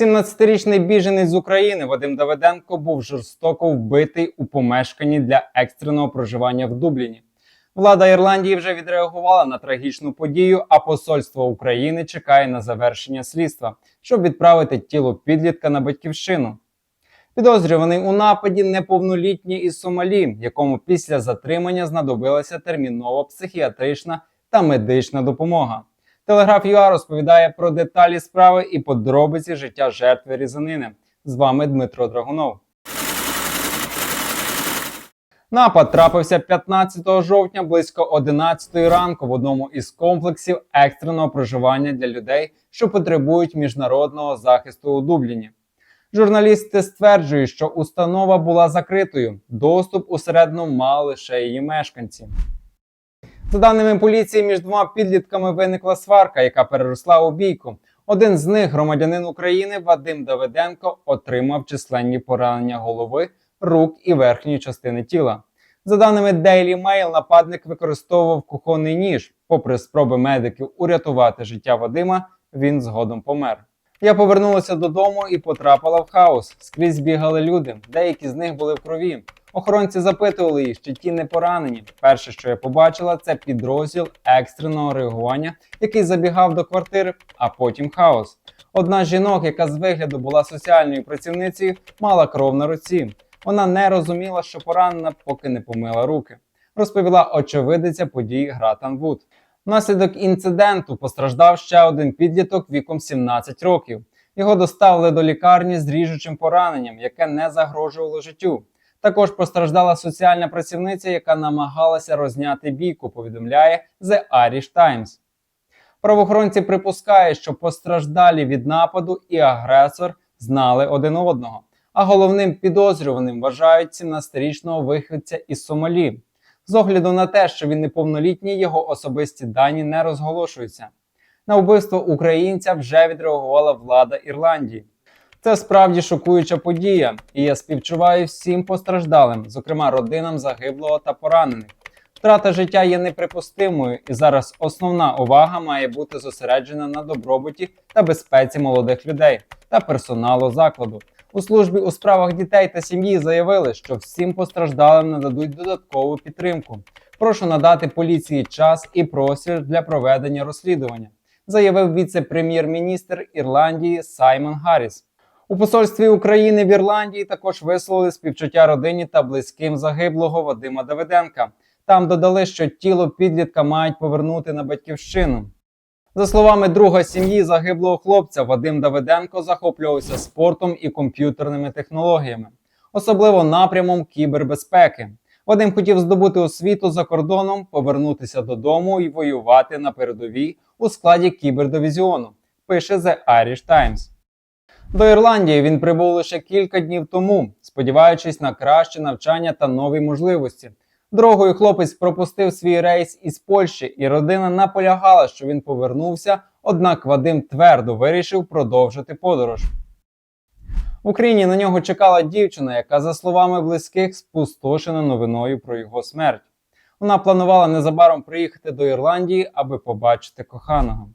17-річний біженець з України Вадим Давиденко був жорстоко вбитий у помешканні для екстреного проживання в Дубліні. Влада Ірландії вже відреагувала на трагічну подію, а посольство України чекає на завершення слідства, щоб відправити тіло підлітка на батьківщину. Підозрюваний у нападі неповнолітній із Сомалі, якому після затримання знадобилася термінова психіатрична та медична допомога. Телеграф ЮА розповідає про деталі справи і подробиці життя жертви різанини. З вами Дмитро Драгунов. Напад трапився 15 жовтня близько 11 ранку в одному із комплексів екстреного проживання для людей, що потребують міжнародного захисту у Дубліні. Журналісти стверджують, що установа була закритою. Доступ усередину мали лише її мешканці. За даними поліції, між двома підлітками виникла сварка, яка переросла у бійку. Один з них, громадянин України Вадим Давиденко, отримав численні поранення голови, рук і верхньої частини тіла. За даними Daily Mail, нападник використовував кухонний ніж. Попри спроби медиків урятувати життя Вадима, він згодом помер. Я повернулася додому і потрапила в хаос. Скрізь бігали люди. Деякі з них були в крові. Охоронці запитували їх, чи ті не поранені. Перше, що я побачила, це підрозділ екстреного реагування, який забігав до квартири, а потім хаос. Одна з жінок, яка з вигляду була соціальною працівницею, мала кров на руці. Вона не розуміла, що поранена, поки не помила руки. Розповіла очевидиця події Гратан Вуд. Внаслідок інциденту постраждав ще один підліток віком 17 років. Його доставили до лікарні з ріжучим пораненням, яке не загрожувало життю. Також постраждала соціальна працівниця, яка намагалася розняти бійку, повідомляє The Irish Times. Правоохоронці припускають, що постраждалі від нападу і агресор знали один одного. А головним підозрюваним вважають 17-річного виходця із Сомалі. З огляду на те, що він неповнолітній, його особисті дані не розголошуються. На вбивство українця вже відреагувала влада Ірландії. Це справді шокуюча подія, і я співчуваю всім постраждалим, зокрема родинам загиблого та поранених. Втрата життя є неприпустимою, і зараз основна увага має бути зосереджена на добробуті та безпеці молодих людей та персоналу закладу. У службі у справах дітей та сім'ї заявили, що всім постраждалим нададуть додаткову підтримку. Прошу надати поліції час і простір для проведення розслідування, заявив віце-прем'єр-міністр Ірландії Саймон Гарріс. У посольстві України в Ірландії також висловили співчуття родині та близьким загиблого Вадима Давиденка. Там додали, що тіло підлітка мають повернути на батьківщину. За словами друга сім'ї загиблого хлопця, Вадим Давиденко захоплювався спортом і комп'ютерними технологіями, особливо напрямом кібербезпеки. Вадим хотів здобути освіту за кордоном, повернутися додому і воювати на передовій у складі кібердивізіону, пише The Irish Times. До Ірландії він прибув лише кілька днів тому, сподіваючись на краще навчання та нові можливості. Дорогою хлопець пропустив свій рейс із Польщі, і родина наполягала, що він повернувся. Однак Вадим твердо вирішив продовжити подорож. В Україні на нього чекала дівчина, яка, за словами близьких, спустошена новиною про його смерть. Вона планувала незабаром приїхати до Ірландії, аби побачити коханого.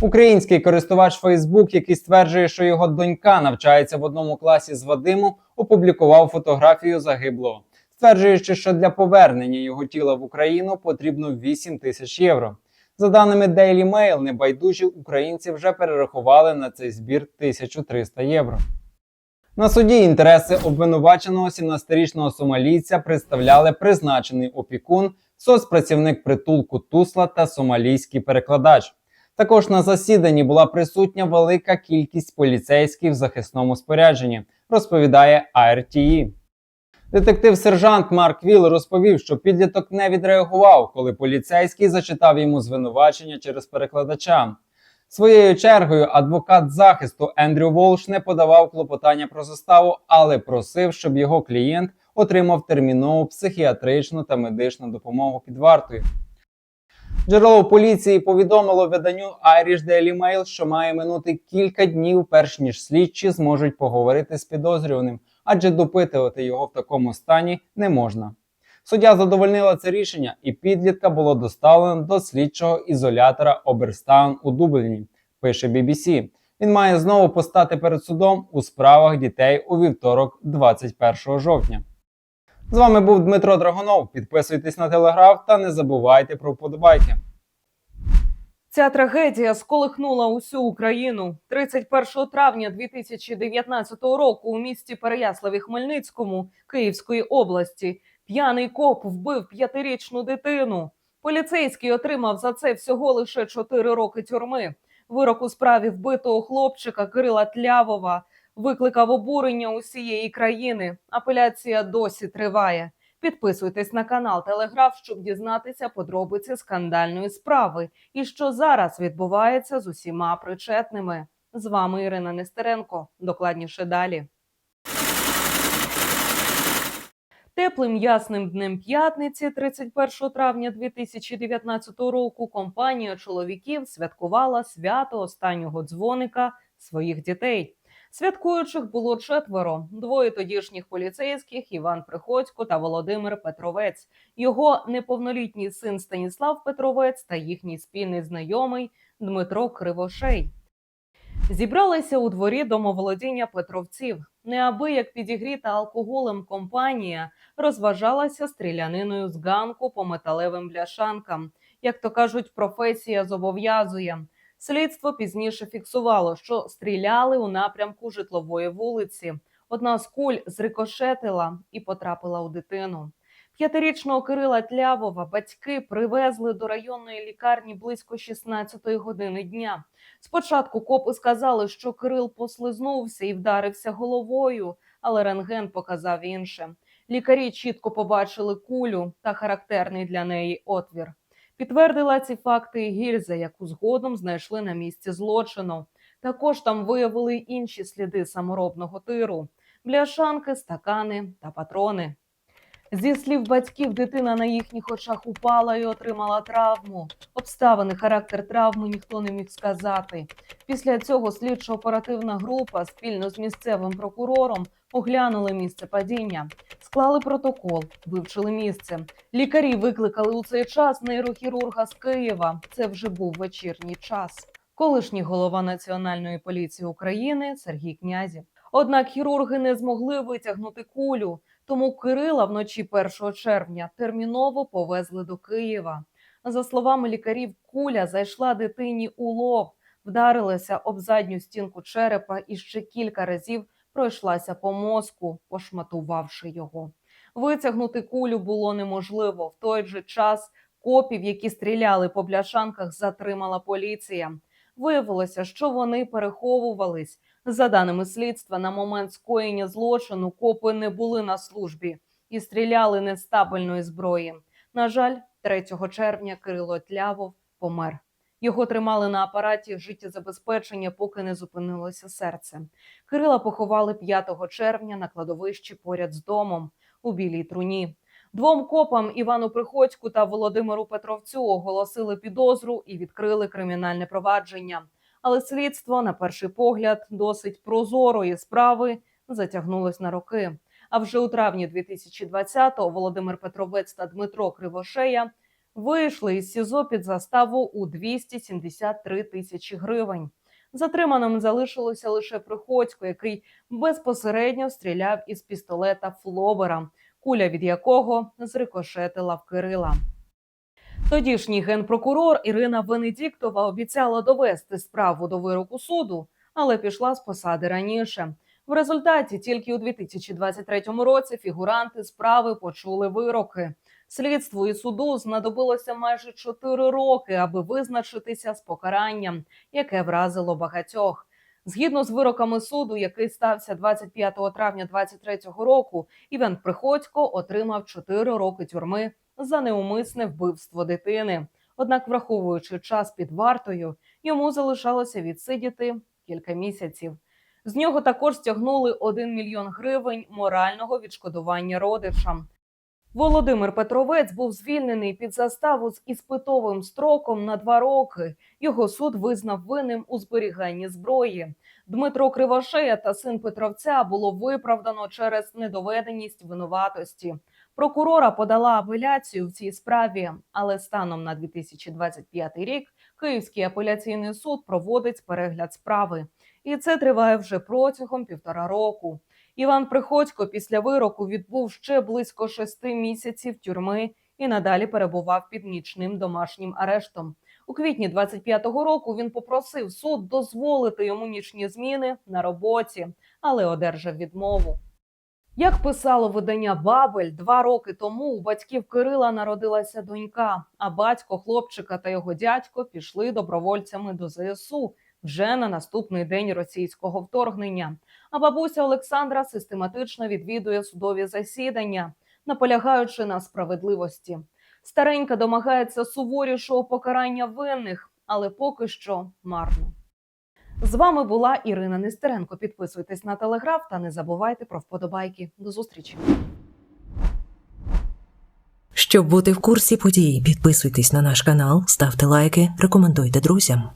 Український користувач Facebook, який стверджує, що його донька навчається в одному класі з Вадимом, опублікував фотографію загиблого, стверджуючи, що для повернення його тіла в Україну потрібно 8 тисяч євро. За даними Daily Mail, небайдужі українці вже перерахували на цей збір 1300 євро. На суді інтереси обвинуваченого 17-річного сомалійця представляли призначений опікун, соцпрацівник притулку Тусла та сомалійський перекладач. Також на засіданні була присутня велика кількість поліцейських в захисному спорядженні, розповідає ARTE. Детектив-сержант Марк Віл розповів, що підліток не відреагував, коли поліцейський зачитав йому звинувачення через перекладача. Своєю чергою адвокат захисту Ендрю Волш не подавав клопотання про заставу, але просив, щоб його клієнт отримав термінову психіатричну та медичну допомогу під вартою. Джерело поліції повідомило виданню Irish Daily Mail, що має минути кілька днів, перш ніж слідчі зможуть поговорити з підозрюваним, адже допитувати його в такому стані не можна. Суддя задовольнила це рішення, і підлітка було доставлено до слідчого ізолятора Оберстаун у Дубліні, пише BBC. Він має знову постати перед судом у справах дітей у вівторок, 21 жовтня. З вами був Дмитро Драгонов. Підписуйтесь на телеграф та не забувайте про вподобайки. Ця трагедія сколихнула усю Україну 31 травня 2019 року у місті Переяславі Хмельницькому Київської області. П'яний коп вбив п'ятирічну дитину. Поліцейський отримав за це всього лише 4 роки тюрми. Вирок у справі вбитого хлопчика Кирила Тлявова викликав обурення усієї країни. Апеляція досі триває. Підписуйтесь на канал Телеграф, щоб дізнатися подробиці скандальної справи і що зараз відбувається з усіма причетними. З вами Ірина Нестеренко. Докладніше далі. Теплим ясним днем п'ятниці, 31 травня 2019 року, компанія чоловіків святкувала свято останнього дзвоника своїх дітей. Святкуючих було четверо: двоє тодішніх поліцейських Іван Приходько та Володимир Петровець, його неповнолітній син Станіслав Петровець та їхній спільний знайомий Дмитро Кривошей. Зібралися у дворі домоволодіння Петровців. Неабияк підігріта алкоголем компанія розважалася стріляниною з ганку по металевим бляшанкам. Як то кажуть, професія зобов'язує. Слідство пізніше фіксувало, що стріляли у напрямку житлової вулиці. Одна з куль зрикошетила і потрапила у дитину. П'ятирічного Кирила Тлявова батьки привезли до районної лікарні близько 16-ї години дня. Спочатку копи сказали, що Кирил послизнувся і вдарився головою, але рентген показав інше. Лікарі чітко побачили кулю та характерний для неї отвір. Підтвердила ці факти і гільза, яку згодом знайшли на місці злочину. Також там виявили інші сліди саморобного тиру: бляшанки, стакани та патрони. Зі слів батьків, дитина на їхніх очах упала і отримала травму. Обставини, характер травми ніхто не міг сказати. Після цього слідчо-оперативна група спільно з місцевим прокурором оглянули місце падіння, склали протокол, вивчили місце. Лікарі викликали у цей час нейрохірурга з Києва. Це вже був вечірній час. Колишній голова Національної поліції України Сергій Князів. Однак хірурги не змогли витягнути кулю. Тому Кирила вночі 1 червня терміново повезли до Києва. За словами лікарів, куля зайшла дитині у лоб, вдарилася об задню стінку черепа і ще кілька разів пройшлася по мозку, пошматувавши його. Витягнути кулю було неможливо. В той же час копів, які стріляли по бляшанках, затримала поліція. Виявилося, що вони переховувались. За даними слідства, на момент скоєння злочину копи не були на службі і стріляли не зброї. На жаль, 3 червня Кирило Тлявов помер. Його тримали на апараті життєзабезпечення, поки не зупинилося серце. Кирила поховали 5 червня на кладовищі поряд з домом у білій труні. Двом копам Івану Приходьку та Володимиру Петровцю оголосили підозру і відкрили кримінальне провадження. Але слідство, на перший погляд, досить прозорої справи затягнулось на роки. А вже у травні 2020-го Володимир Петровець та Дмитро Кривошея вийшли із СІЗО під заставу у 273 тисячі гривень. Затриманим залишилося лише Приходько, який безпосередньо стріляв із пістолета Флобера, куля від якого зрикошетила в Кирила. Тодішній генпрокурор Ірина Венедіктова обіцяла довести справу до вироку суду, але пішла з посади раніше. В результаті тільки у 2023 році фігуранти справи почули вироки. Слідству і суду знадобилося майже 4 роки, аби визначитися з покаранням, яке вразило багатьох. Згідно з вироками суду, який стався 25 травня 2023 року, Іван Приходько отримав 4 роки тюрми за неумисне вбивство дитини. Однак, враховуючи час під вартою, йому залишалося відсидіти кілька місяців. З нього також стягнули 1 мільйон гривень морального відшкодування родичам. Володимир Петровець був звільнений під заставу з іспитовим строком на два роки. Його суд визнав винним у зберіганні зброї. Дмитро Кривошея та син Петровця було виправдано через недоведеність винуватості. Прокурора подала апеляцію в цій справі, але станом на 2025 рік Київський апеляційний суд проводить перегляд справи. І це триває вже протягом півтора року. Іван Приходько після вироку відбув ще близько шести місяців тюрми і надалі перебував під нічним домашнім арештом. У квітні 25-го року він попросив суд дозволити йому нічні зміни на роботі, але одержав відмову. Як писало видання Бабель, два роки тому у батьків Кирила народилася донька, а батько хлопчика та його дядько пішли добровольцями до ЗСУ вже на наступний день російського вторгнення. А бабуся Олександра систематично відвідує судові засідання, наполягаючи на справедливості. Старенька домагається суворішого покарання винних, але поки що марно. З вами була Ірина Нестеренко. Підписуйтесь на телеграф та не забувайте про вподобайки. До зустрічі. Щоб бути в курсі подій, підписуйтесь на наш канал, ставте лайки, рекомендуйте друзям.